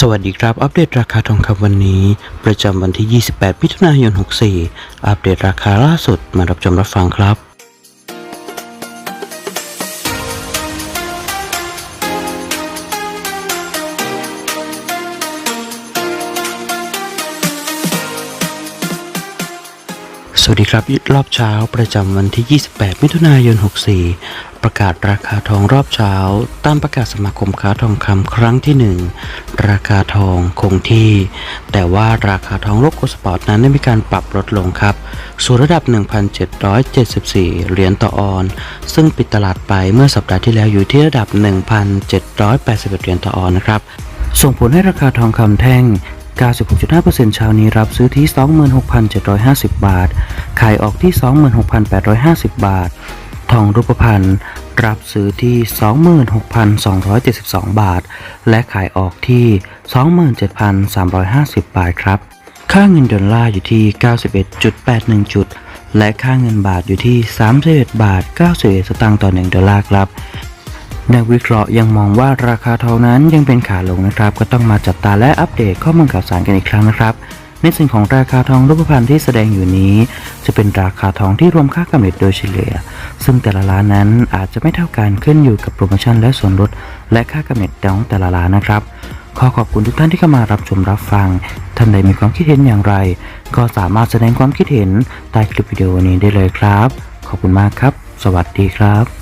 สวัสดีครับ อัปเดตราคาทองคำวันนี้ ประจำวันที่ 28 มิถุนายน 64 อัปเดตราคาล่าสุดมารับชมรับฟังครับสวัสดีครับรอบเช้าประจำวันที่ 28 มิถุนายน 64 ประกาศราคาทองรอบเช้า ตามประกาศสมาคมค้าทองคำครั้งที่ 1 ราคาทองคงที่ แต่ว่าราคาทองโลกโกสปอร์ตนั้นได้มีการปรับลดลงครับ สู่ระดับ 1,774 เหรียญต่อออน ซึ่งปิดตลาดไปเมื่อสัปดาห์ที่แล้วอยู่ที่ระดับ 1,781 เหรียญต่อออนนะครับ ส่งผลให้ราคาทองคำแท่ง96.5%เช้านี้รับซื้อที่ 26,750 บาท ขายออกที่ 26,850 บาท ทองรูปพรรณรับซื้อที่ 26,272 บาท และขายออกที่ 27,350 บาทครับ ค่าเงินดอลลาร์อยู่ที่ 91.81 จุด และค่าเงินบาทอยู่ที่ 31 บาท 91 สตางค์ต่อ 1 ดอลลาร์ครับนักวิเคราะห์ยังมองว่าราคาทองนั้นยังเป็นขาลงนะครับ ก็ต้องมาจับตาและอัปเดตข้อมูลข่าวสารกันอีกครั้งนะครับ ในส่วนของราคาทองรูปพรรณที่แสดงอยู่นี้ จะเป็นราคาทองที่รวมค่ากำเนิดโดยเฉลี่ย ซึ่งแต่ละร้านนั้นอาจจะไม่เท่ากันขึ้นอยู่กับโปรโมชั่นและส่วนลดและค่ากำเนิดของแต่ละร้านนะครับ ขอขอบคุณทุกท่านที่เข้ามารับชมรับฟัง ท่านใดมีความคิดเห็นอย่างไร ก็สามารถแสดงความคิดเห็นใต้คลิปวิดีโอนี้ได้เลยครับ ขอบคุณมากครับ สวัสดีครับ